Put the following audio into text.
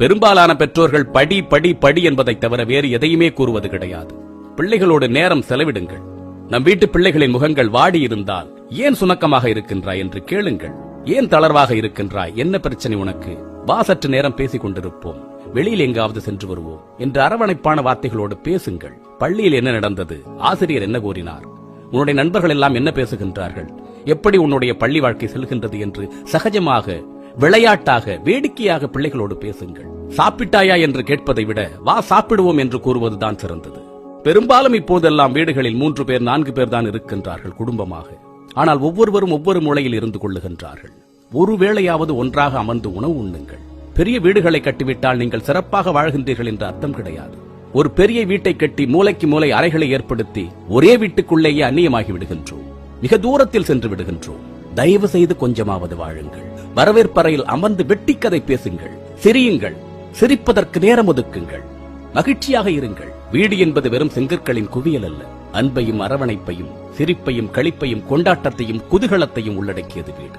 பெரும்பாலான பெற்றோர்கள் படி படி படி என்பதை தவிர வேறு எதையுமே கூறுவது கிடையாது. பிள்ளைகளோடு நேரம் செலவிடுங்கள். நம் வீட்டு பிள்ளைகளின் முகங்கள் வாடி இருந்தால் ஏன் சுணக்கமாக இருக்கின்றாய் என்று கேளுங்கள். ஏன் தளர்வாக இருக்கின்றாய்? என்ன பிரச்சனை உனக்கு? வா சற்று நேரம் பேசிக் கொண்டிருப்போம். வெளியில் எங்காவது சென்று வருவோம் என்று அரவணைப்பான வார்த்தைகளோடு பேசுங்கள். பள்ளியில் என்ன நடந்தது? ஆசிரியர் என்ன கூறினார்? உன்னுடைய நண்பர்கள் எல்லாம் என்ன பேசுகின்றார்கள்? எப்படி உன்னுடைய பள்ளி வாழ்க்கை செல்கின்றது என்று சகஜமாக விளையாட்டாக வேடிக்கையாக பிள்ளைகளோடு பேசுங்கள். சாப்பிட்டாயா என்று கேட்பதை விட வா சாப்பிடுவோம் என்று கூறுவதுதான் சிறந்தது. பெரும்பாலும் இப்போதெல்லாம் வீடுகளில் மூன்று பேர் நான்கு பேர் தான் இருக்கின்றார்கள் குடும்பமாக. ஆனால் ஒவ்வொருவரும் ஒவ்வொரு மூலையில் இருந்து கொள்ளுகின்றார்கள். ஒரு வேளையாவது ஒன்றாக அமர்ந்து உணவு உண்ணுங்கள். பெரிய வீடுகளை கட்டிவிட்டால் நீங்கள் சிறப்பாக வாழ்கின்றீர்கள் என்ற அர்த்தம் கிடையாது. ஒரு பெரிய வீட்டை கட்டி மூலைக்கு மூலை அறைகளை ஏற்படுத்தி ஒரே வீட்டுக்குள்ளேயே அந்நியமாகி விடுகின்றோம். மிக தூரத்தில் சென்று விடுகின்றோம். தயவு செய்து கொஞ்சமாவது வாழுங்கள். வரவேற்பறையில் அமர்ந்து வெட்டிக்கதை பேசுங்கள். சிரியுங்கள். சிரிப்பதற்கு நேரம் ஒதுக்குங்கள். மகிழ்ச்சியாக இருங்கள். வீடு என்பது வெறும் செங்கற்களின் குவியல் அல்ல. அன்பையும் அரவணைப்பையும் சிரிப்பையும் களிப்பையும் கொண்டாட்டத்தையும் குதூகலத்தையும் உள்ளடக்கியது வீடு.